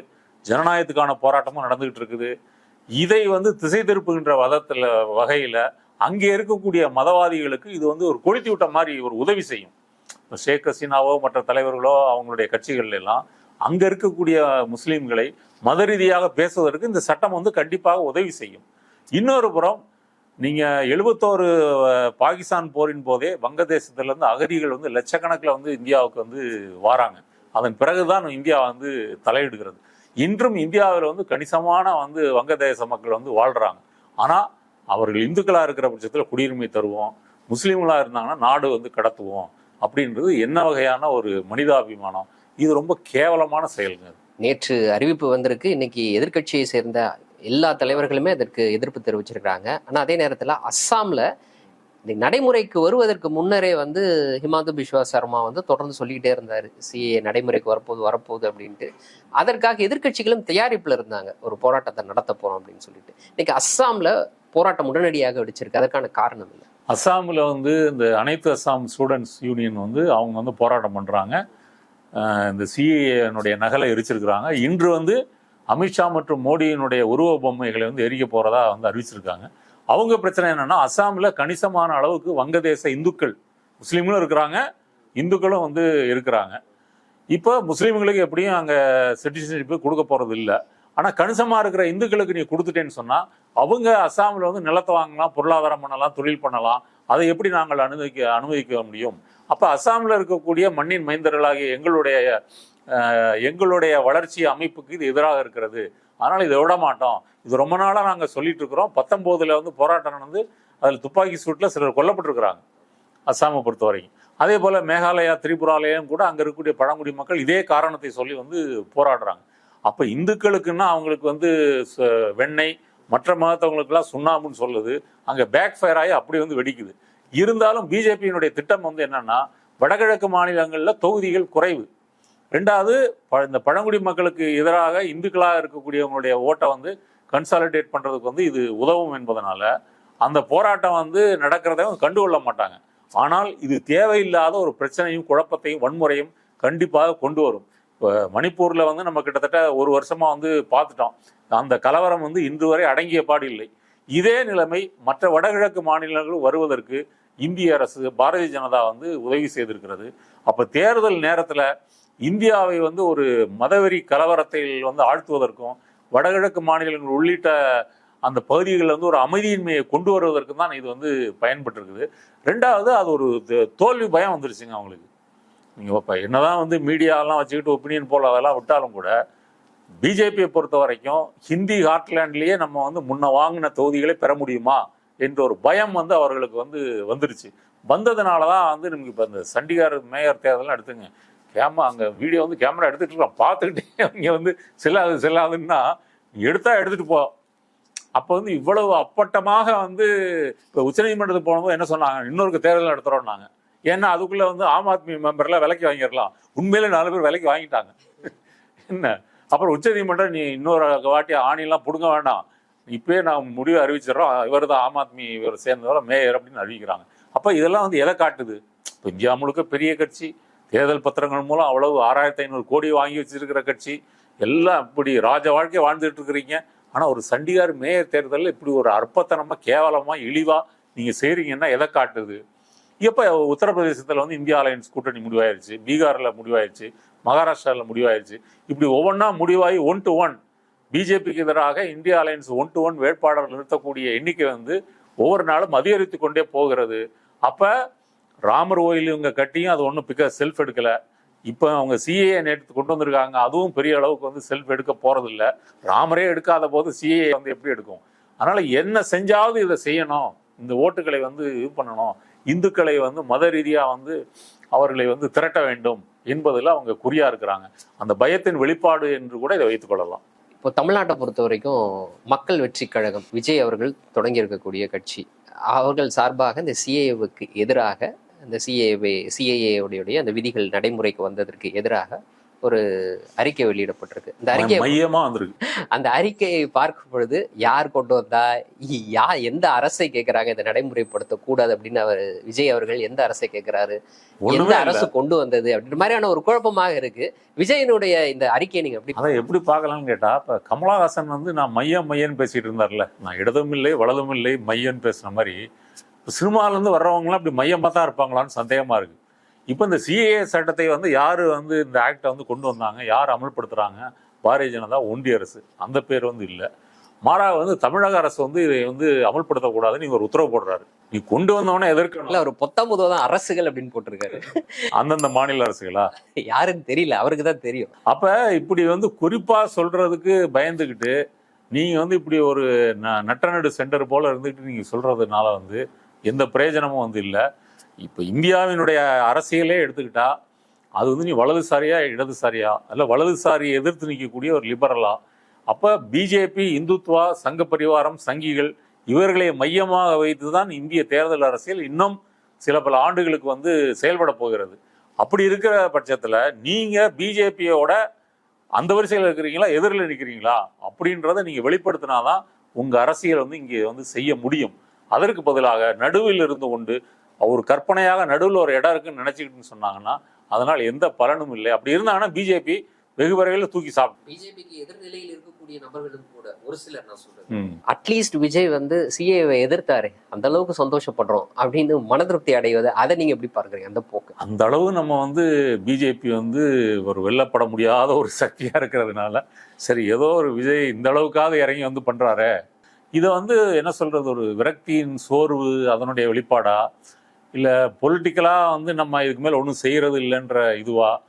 ஜனநாயகத்துக்கான போராட்டமும் நடந்துகிட்டு இருக்குது. இதை வந்து திசை திருப்புகின்ற வதத்தில் வகையில் அங்கே இருக்கக்கூடிய மதவாதிகளுக்கு இது வந்து ஒரு கொளுத்தி விட்ட மாதிரி ஒரு உதவி செய்யும். ஷேக் ஹசீனாவோ மற்ற தலைவர்களோ அவங்களுடைய கட்சிகள் எல்லாம் அங்கே இருக்கக்கூடிய முஸ்லீம்களை மத ரீதியாக பேசுவதற்கு இந்த சட்டம் வந்து கண்டிப்பாக உதவி செய்யும். இன்னொரு புறம் நீங்கள் எழுபத்தோரு பாகிஸ்தான் போரின் போதே வங்கதேசத்துலேருந்து அகதிகள் வந்து லட்சக்கணக்கில் வந்து இந்தியாவுக்கு வந்து வாராங்க. அதன் பிறகு தான் இந்தியா வந்து தலையிடுகிறது. இன்றும் இந்தியாவில் வந்து கணிசமான வந்து வங்கதேச மக்கள் வந்து வாழ்கிறாங்க ஆனால் அவர்கள் இந்துக்களாக இருக்கிற பட்சத்தில் குடியுரிமை தருவோம் முஸ்லீம்களாக இருந்தாங்கன்னா நாடு வந்து கடத்துவோம் அப்படின்றது என்ன வகையான ஒரு மனிதாபிமானம்? இது ரொம்ப கேவலமான செயலுங்க. நேற்று அறிவிப்பு வந்திருக்கு. இன்னைக்கு எதிர்க்கட்சியை சேர்ந்த எல்லா தலைவர்களுமே அதற்கு எதிர்ப்பு தெரிவிச்சிருக்கிறாங்க. ஆனால் அதே நேரத்தில் அஸ்ஸாமில் இந்த நடைமுறைக்கு வருவதற்கு முன்னரே வந்து ஹிமாந்து பிஸ்வா சர்மா வந்து தொடர்ந்து சொல்லிக்கிட்டே இருந்தார். சிஏ நடைமுறைக்கு வரப்போகுது வரப்போகுது அப்படின்ட்டு. அதற்காக எதிர்க்கட்சிகளும் தயாரிப்பில் இருந்தாங்க. ஒரு போராட்டத்தை நடத்த போகிறோம் அப்படின்னு சொல்லிட்டு. இன்னைக்கு அஸ்ஸாமில் போராட்டம் உடனடியாக வெடிச்சிருக்கு. அதற்கான காரணம் இல்லை அஸ்ஸாமில் வந்து இந்த அனைத்து அஸ்ஸாம் ஸ்டூடெண்ட்ஸ் யூனியன் வந்து அவங்க வந்து போராட்டம் பண்ணுறாங்க இந்த சிஏனுடைய நகலை எரிச்சிருக்கிறாங்க. இன்று வந்து அமித்ஷா மற்றும் மோடியினுடைய உருவ பொம்மைகளை வந்து எரிக்க போகிறதா வந்து அறிவிச்சிருக்காங்க. அவங்க பிரச்சனை என்னன்னா அஸ்ஸாமில் கணிசமான அளவுக்கு வங்கதேச இந்துக்கள் முஸ்லீம்களும் இருக்கிறாங்க இந்துக்களும் வந்து இருக்கிறாங்க. இப்போ முஸ்லீம்களுக்கு எப்படியும் அங்கே சிட்டிசன்ஷிப்பு கொடுக்க போகிறது இல்லை. ஆனால் கணிசமாக இருக்கிற இந்துக்களுக்கு நீ கொடுத்துட்டேன்னு சொன்னால் அவங்க அஸ்ஸாமில் வந்து நிலத்தை வாங்கலாம் பொருளாதாரம் பண்ணலாம் தொழில் பண்ணலாம் அதை எப்படி நாங்கள் அனுமதிக்க அனுமதிக்க முடியும்? அப்போ அஸ்ஸாமில் இருக்கக்கூடிய மண்ணின் மைந்தர்களாகிய எங்களுடைய எங்களுடைய வளர்ச்சி அமைப்புக்கு இது எதிராக இருக்கிறது. அதனால் இதை விட மாட்டோம். இது ரொம்ப நாளாக நாங்கள் சொல்லிட்டு இருக்கிறோம். பத்தொம்போதில் வந்து போராட்டம் நடந்து அதில் துப்பாக்கி சூட்டில் சிலர் கொல்லப்பட்டிருக்கிறாங்க அஸ்ஸாமை பொறுத்த வரைக்கும் அதே போல் மேகாலயா திரிபுராலயம் கூட அங்கே இருக்கக்கூடிய பழங்குடி மக்கள் இதே காரணத்தை சொல்லி வந்து போராடுறாங்க. அப்போ இந்துக்களுக்குன்னா அவங்களுக்கு வந்து ச- வெண்ணெய் மற்ற மதத்தவங்களுக்கெல்லாம் சுண்ணாம்புன்னு சொல்லுது. அங்கே பேக் ஃபயர் ஆகி அப்படி வந்து வெடிக்குது. இருந்தாலும் பிஜேபியினுடைய திட்டம் வந்து என்னன்னா வடகிழக்கு மாநிலங்களில் தொகுதிகள் குறைவு. ரெண்டாவது இந்த பழங்குடி மக்களுக்கு எதிராக இந்துக்களாக இருக்கக்கூடியவங்களுடைய ஓட்டை வந்து கன்சாலிடேட் பண்ணுறதுக்கு வந்து இது உதவும் என்பதனால அந்த போராட்டம் வந்து நடக்கிறத கண்டுகொள்ள மாட்டாங்க. ஆனால் இது தேவையில்லாத ஒரு பிரச்சனையும் குழப்பத்தையும் வன்முறையும் கண்டிப்பாக கொண்டு வரும். இப்போ மணிப்பூரில் வந்து நம்ம கிட்டத்தட்ட ஒரு வருஷமாக வந்து பார்த்துட்டோம். அந்த கலவரம் வந்து இன்று வரை அடங்கிய பாடு இல்லை. இதே நிலைமை மற்ற வடகிழக்கு மாநிலங்கள் வருவதற்கு இந்திய அரசு பாரதிய ஜனதா வந்து உதவி செய்திருக்கிறது. அப்போ தேர்தல் நேரத்தில் இந்தியாவை வந்து ஒரு மதவெறி கலவரத்தில் வந்து ஆழ்த்துவதற்கும் வடகிழக்கு மாநிலங்கள் உள்ளிட்ட அந்த பகுதிகளில் வந்து ஒரு அமைதியின்மையை கொண்டு வருவதற்கு தான் இது வந்து பயன்பட்டுருக்குது. ரெண்டாவது அது ஒரு தோல்வி பயம் வந்துருச்சுங்க அவங்களுக்கு. நீங்கள் இப்போ என்னதான் வந்து மீடியாலாம் வச்சுக்கிட்டு ஒப்பீனியன் போல் அதெல்லாம் விட்டாலும் கூட பிஜேபியை பொறுத்த வரைக்கும் ஹிந்தி ஹார்ட்லேண்ட்லேயே நம்ம வந்து முன்ன வாங்கின தொகுதிகளை பெற முடியுமா என்ற ஒரு பயம் வந்து அவர்களுக்கு வந்து வந்துருச்சு. வந்ததுனால தான் வந்து நமக்கு இப்போ இந்த சண்டிகார் மேயர் தேர்தலாம் எடுத்துங்க. கேமரா அங்கே வீடியோ வந்து கேமரா எடுத்துகிட்டு இருக்கலாம் பார்த்துக்கிட்டே இங்கே வந்து செல்லாது செல்லாதுன்னா எடுத்தா எடுத்துட்டு போ. அப்போ வந்து இவ்வளவு அப்பட்டமாக வந்து இப்போ உச்சநீதிமன்றத்துக்கு போனபோது என்ன சொன்னாங்க? இன்னொருக்கு தேர்தல் நடத்துகிறோம்னாங்க ஏன்னா அதுக்குள்ள வந்து ஆம் ஆத்மி மெம்பர்லாம் விலைக்கு வாங்கிடலாம். உண்மையிலே நாலு பேர் விலைக்கு வாங்கிட்டாங்க. என்ன? அப்புறம் உச்சநீதிமன்றம் நீ இன்னொரு வாட்டி ஆணிலாம் பிடுங்க வேண்டாம் இப்பயே நான் முடிவு அறிவிச்சிடறோம். இவர் தான் ஆம் ஆத்மி இவர் சேர்ந்தவரை மேயர் அப்படின்னு அறிவிக்கிறாங்க. அப்போ இதெல்லாம் வந்து எதை காட்டுது? இப்போ இந்தியா முழுக்க பெரிய கட்சி. தேர்தல் பத்திரங்கள் மூலம் அவ்வளவு ஆறாயிரத்தி ஐநூறு கோடி வாங்கி வச்சிருக்கிற கட்சி. எல்லாம் இப்படி ராஜ வாழ்க்கையை வாழ்ந்துட்டு இருக்கிறீங்க. ஆனால் ஒரு சண்டிகார் மேயர் தேர்தலில் இப்படி ஒரு அற்பத்தனமாக கேவலமாக இழிவாக நீங்கள் செய்கிறீங்கன்னா எதை காட்டுது? எப்போ உத்தரப்பிரதேசத்தில் வந்து இந்தியா அலையன்ஸ் கூட்டணி முடிவாயிருச்சு பீகாரில் முடிவாயிருச்சு மகாராஷ்டிராவில் முடிவாயிருச்சு. இப்படி ஒவ்வொன்றா முடிவாகி ஒன் டு ஒன் பிஜேபிக்கு எதிராக India alliance one to one வேட்பாளர் நிறுத்தக்கூடிய எண்ணிக்கை வந்து ஒவ்வொரு நாளும் அதிகரித்து கொண்டே போகிறது. அப்போ ராமர் கோயில் இவங்க கட்டியும் அது ஒன்றும் பிக்க செல்ஃப் எடுக்கலை. இப்போ அவங்க சிஏஏ நேற்று கொண்டு வந்திருக்காங்க. அதுவும் பெரிய அளவுக்கு வந்து செல்ஃப் எடுக்க போகிறதில்ல ராமரே எடுக்காத போது சிஏஏ வந்து எப்படி எடுக்கும்? அதனால் என்ன செஞ்சாவது இதை செய்யணும். இந்த ஓட்டுகளை வந்து இது பண்ணணும். இந்துக்களை வந்து மத ரீதியாக வந்து அவர்களை வந்து திரட்ட வேண்டும் என்பதில் அவங்க குறியா இருக்கிறாங்க. அந்த பயத்தின் வெளிப்பாடு என்று கூட இதை வைத்துக் கொள்ளலாம். இப்போ தமிழ்நாட்டை பொறுத்த வரைக்கும் மக்கள் வெற்றி கழகம் விஜய் அவர்கள் தொடங்கி இருக்கக்கூடிய கட்சி. அவர்கள் சார்பாக இந்த சிஏவுக்கு எதிராக இந்த சிஏஏ சிஏஏ உடைய அந்த விதிகள் நடைமுறைக்கு வந்ததற்கு எதிராக ஒரு அறிக்கை வெளியிடப்பட்டிருக்கு. இந்த அறிக்கை மையமா வந்திருக்கு. அந்த அறிக்கையை பார்க்கும் பொழுது யார் கொண்டு வந்தா யா எந்த அரசை கேட்கறாங்க இதை நடைமுறைப்படுத்த கூடாது அப்படின்னு அவர் விஜய் அவர்கள் எந்த அரசை கேட்கிறாரு எந்த. அரசு கொண்டு வந்தது அப்படின்ற மாதிரியான ஒரு குழப்பமாக இருக்கு. விஜயனுடைய இந்த அறிக்கையை நீங்க எப்படி அதை எப்படி பார்க்கலாம்னு கேட்டா இப்ப கமலஹாசன் வந்து நான் மையம் மையன்னு பேசிட்டு இருந்தார்ல. நான் இடதும் இல்லை வலதும் இல்லை மையன்னு பேசுன மாதிரி இப்ப சினிமால இருந்து வர்றவங்களாம் அப்படி மையமா தான் இருப்பாங்களான்னு சந்தேகமா இருக்கு. இப்போ இந்த சிஏஏ சட்டத்தை வந்து யாரு வந்து இந்த ஆக்டை வந்து கொண்டு வந்தாங்க? யார் அமல்படுத்துறாங்க? பாரதிய ஜனதா ஒன்றிய அரசு. அந்த பேர் வந்து இல்லை. மாறாக வந்து தமிழக அரசு வந்து இதை வந்து அமல்படுத்தக்கூடாதுன்னு இவர் உத்தரவு போடுறாரு. நீ கொண்டு வந்தவனே எதிர்க்கணும் இல்ல ஒரு பொத்தாம் தான் அரசுகள் அப்படின்னு போட்டிருக்காரு. அந்தந்த மாநில அரசுகளா? யாருன்னு தெரியல. அவருக்கு தான் தெரியும். அப்ப இப்படி வந்து குறிப்பா சொல்றதுக்கு பயந்துகிட்டு நீங்க வந்து இப்படி ஒரு ந- நட்டநடு சென்டர் போல இருந்துகிட்டு நீங்க சொல்றதுனால வந்து எந்த பிரயோஜனமும் வந்து இல்லை. இப்போ இந்தியாவினுடைய அரசியலே எடுத்துக்கிட்டா அது வந்து நீ வலதுசாரியா இடதுசாரியா? அல்ல வலதுசாரியை எதிர்த்து நிற்கக்கூடிய ஒரு லிபரலா அப்போ பிஜேபி இந்துத்வா சங்க பரிவாரம் சங்கிகள் இவர்களை மையமாக வைத்து தான் இந்திய தேர்தல் அரசியல் இன்னும் சில பல ஆண்டுகளுக்கு வந்து செயல்பட போகிறது. அப்படி இருக்கிற பட்சத்தில் நீங்கள் பிஜேபியோட அந்த வரிசையில் இருக்கிறீங்களா எதிரில் நிற்கிறீங்களா அப்படின்றத நீங்கள் வெளிப்படுத்தினாதான் உங்கள் அரசியல் வந்து இங்கே வந்து செய்ய முடியும். அதற்கு பதிலாக நடுவில் இருந்து கொண்டு ஒரு கற்பனையாக நடுவில் ஒரு இடம் இருக்குன்னு நினைச்சுக்கிட்டுன்னு சொன்னாங்கன்னா அதனால் எந்த பலனும் இல்லை. அப்படி இருந்தாங்கன்னா பிஜேபி வெகு விரைவில் தூக்கி சாப்பிடும் பிஜேபிக்கு எதிர்நிலையில் இருக்கக்கூடிய நபர்களும் கூட ஒரு சிலர் நான் சொல்றேன். ம். அட்லீஸ்ட் விஜய் வந்து சிஏவை எதிர்த்தாரு. அந்த அளவுக்கு சந்தோஷப்படுறோம் அப்படின்னு மன திருப்தி அடைவது அதை நீங்க எப்படி பார்க்கறீங்க? அந்த போக்கு. அந்த அளவு நம்ம வந்து பிஜேபி வந்து ஒரு வெல்லப்பட முடியாத ஒரு சக்தியா இருக்கிறதுனால சரி ஏதோ ஒரு விஜய் இந்த அளவுக்காவது இறங்கி வந்து பண்றாரே இதை வந்து என்ன சொல்றது ஒரு விரக்தியின் சோர்வு அதனுடைய வெளிப்பாடா? இல்லை பொலிட்டிக்கலாக வந்து நம்ம இதுக்கு மேலே ஒன்றும் செய்கிறது இல்லைன்ற இதுவா?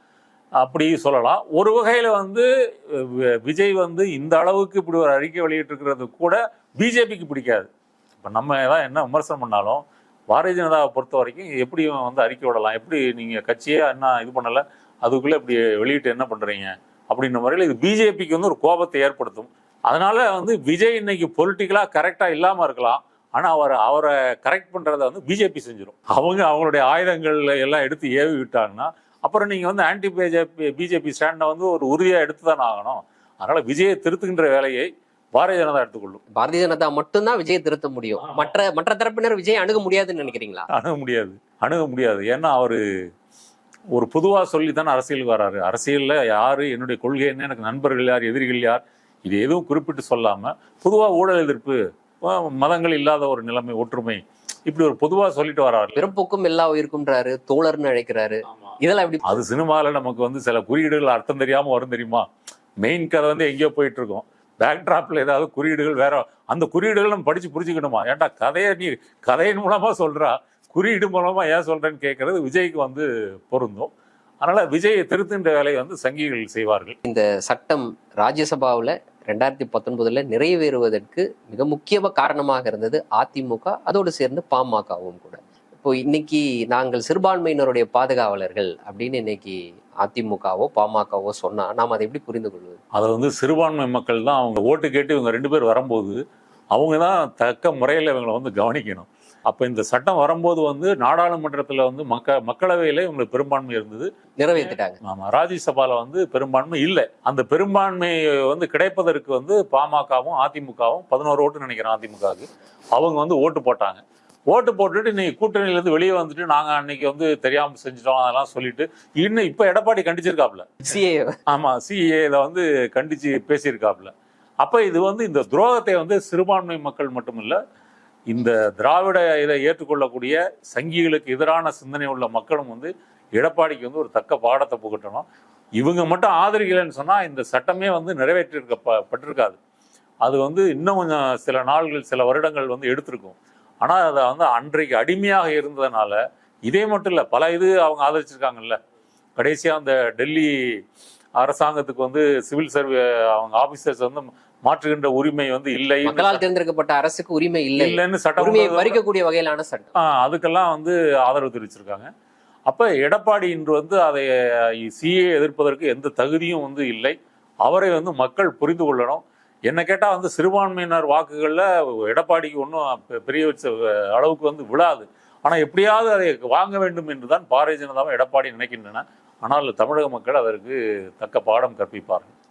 அப்படி சொல்லலாம். ஒரு வகையில் வந்து வி- விஜய் வந்து இந்த அளவுக்கு இப்படி ஒரு அறிக்கை வெளியிட்டிருக்கிறது கூட பிஜேபிக்கு பிடிக்காது. இப்போ நம்ம தான் என்ன விமர்சனம் பண்ணாலும் பாரதிய ஜனதாவை பொறுத்த வரைக்கும் எப்படி வந்து அறிக்கை விடலாம்? எப்படி நீங்கள் கட்சியே என்ன இது பண்ணலை? அதுக்குள்ளே இப்படி வெளியிட்டு என்ன பண்ணுறீங்க அப்படின்ற முறையில் இது பிஜேபிக்கு வந்து ஒரு கோபத்தை ஏற்படுத்தும். அதனால வந்து விஜய் இன்னைக்கு பொலிட்டிக்கலாக கரெக்டாக இல்லாமல் இருக்கலாம். ஆனால் அவர் அவரை கரெக்ட் பண்ணுறதை வந்து பிஜேபி செஞ்சிடும் அவங்க அவங்களுடைய ஆயுதங்கள் எல்லாம் எடுத்து ஏவி விட்டாங்கன்னா அப்புறம் நீங்கள் வந்து ஆன்டி பிஜேபி பிஜேபி ஸ்டாண்டை வந்து ஒரு உறுதியாக எடுத்து தானே ஆகணும். அதனால் விஜயை திருத்துகின்ற வேலையை பாரதிய ஜனதா எடுத்துக்கொள்ளும். பாரதிய ஜனதா மட்டும்தான் விஜயை திருத்த முடியும். மற்ற மற்ற தரப்பினர் விஜய் அணுக முடியாதுன்னு நினைக்கிறீங்களா? அணுக முடியாது. அணுக முடியாது. ஏன்னா அவர் ஒரு பொதுவாக சொல்லி தானே அரசியலுக்கு வராரு. அரசியலில் யார் என்னுடைய கொள்கை என்ன எனக்கு நண்பர்கள் யார் எதிரிகள் யார்? இது எதுவும் குறிப்பிட்டு சொல்லாமல் பொதுவாக ஊழல் எதிர்ப்பு மதங்கள் இல்லாத ஒரு நிலைமை ஒற்றுமை இப்படி ஒரு பொதுவாக சொல்லிட்டு வராரு. பிறப்புக்கும் எல்லா உயிருக்கும்ன்றாரு தோழர்னு அழைக்கிறாரு. இதெல்லாம் எப்படி அது சினிமாவில் நமக்கு வந்து சில குறியீடுகள் அர்த்தம் தெரியாமல் வரும் தெரியுமா? மெயின் கதை வந்து எங்கேயோ போயிட்டு இருக்கோம் பேக்ட்ராப்ல ஏதாவது குறியீடுகள் வேற அந்த குறியீடுகள் நம்ம படிச்சு புரிஞ்சுக்கணுமா? ஏன்டா கதையை நீ கதையின் மூலமா சொல்றா? குறியீடு மூலமா ஏன் சொல்றேன்னு கேட்கறது விஜய்க்கு வந்து பொருந்தும். அதனால விஜயை திருத்துன்ற வேலையை வந்து சங்கிகள் செய்வார்கள். இந்த சட்டம் ராஜ்யசபாவுல ரெண்டாயிரத்தி பத்தொன்பதுல நிறைவேறுவதற்கு மிக முக்கியமாக காரணமாக இருந்தது அதிமுக அதோடு சேர்ந்து பாமகவும் கூட. இப்போ இன்னைக்கு நாங்கள் சிறுபான்மையினருடைய பாதுகாவலர்கள் அப்படின்னு இன்னைக்கு அதிமுகவோ பாமகவோ சொன்னா நாம் அதை எப்படி புரிந்து கொள்வது? அதை வந்து சிறுபான்மை மக்கள் தான் அவங்க ஓட்டு கேட்டு இவங்க ரெண்டு பேர் வரும்போது அவங்க தான் தக்க முறையில் இவங்களை வந்து கவனிக்கணும். அப்போ இந்த சட்டம் வரும்போது வந்து நாடாளுமன்றத்தில் வந்து மக்க மக்களவையில் இவங்களுக்கு பெரும்பான்மை இருந்தது. நிறைவேற்றிட்டாங்க. ஆமா ராஜ்யசபால வந்து பெரும்பான்மை இல்லை. அந்த பெரும்பான்மை வந்து கிடைப்பதற்கு வந்து பாமகவும் அதிமுகவும் பதினோரு ஓட்டு நினைக்கிறேன் அதிமுகவுக்கு. அவங்க வந்து ஓட்டு போட்டாங்க. ஓட்டு போட்டுட்டு இன்னைக்கு கூட்டணியில இருந்து வெளியே வந்துட்டு நாங்க அன்னைக்கு வந்து தெரியாம செஞ்சிட்டோம் அதெல்லாம் சொல்லிட்டு இன்னும் இப்ப எடப்பாடி கண்டிச்சிருக்காப்ல சிஏ ஆமா சிஏ இதை வந்து கண்டிச்சு பேசியிருக்காப்ல அப்ப இது வந்து இந்த துரோகத்தை வந்து சிறுபான்மை மக்கள் மட்டுமில்ல இந்த திராவிட இதை ஏற்றுக்கொள்ளக்கூடிய சங்கிகளுக்கு எதிரான சிந்தனை உள்ள மக்களும் வந்து எடப்பாடிக்கு வந்து ஒரு தக்க பாடத்தை புகட்டணும். இவங்க மட்டும் ஆதரிக்கலைன்னு சொன்னால் இந்த சட்டமே வந்து நிறைவேற்றிருக்க பட்டிருக்காது அது வந்து இன்னும் கொஞ்சம் சில நாள்கள் சில வருடங்கள் வந்து எடுத்திருக்கும். ஆனால் அதை வந்து அன்றைக்கு அடிமையாக இருந்ததுனால இதே மட்டும் இல்லை பல இது அவங்க ஆதரிச்சிருக்காங்கல்ல. கடைசியாக அந்த டெல்லி அரசாங்கத்துக்கு வந்து சிவில் சர்வே அவங்க ஆஃபீஸர்ஸ் வந்து மாற்றுகின்ற உரிமை வந்து இல்லை. மக்களால் தேர்ந்தெடுக்கப்பட்ட அரசுக்கு உரிமை இல்லை. இல்லைன்னு சட்டம் உரிமையை பறிக்கக்கூடிய வகையிலான சட்டம். அதுக்கெல்லாம் வந்து ஆதரவு தெரிவிச்சிருக்காங்க. அப்ப எடப்பாடி இன்று வந்து அதை சிஏ எதிர்ப்பதற்கு எந்த தகுதியும் வந்து இல்லை. அவரை வந்து மக்கள் புரிந்து கொள்ளணும். என்ன கேட்டா வந்து சிறுபான்மையினர் வாக்குகள்ல எடப்பாடிக்கு ஒன்றும் பெரிய வச்ச அளவுக்கு வந்து விழாது. ஆனா எப்படியாவது அதை வாங்க வேண்டும் என்றுதான் பாரதிய ஜனதாவும் எடப்பாடி நினைக்கின்றன. ஆனால் தமிழக மக்கள் அதற்கு தக்க பாடம் கற்பிப்பார்கள்.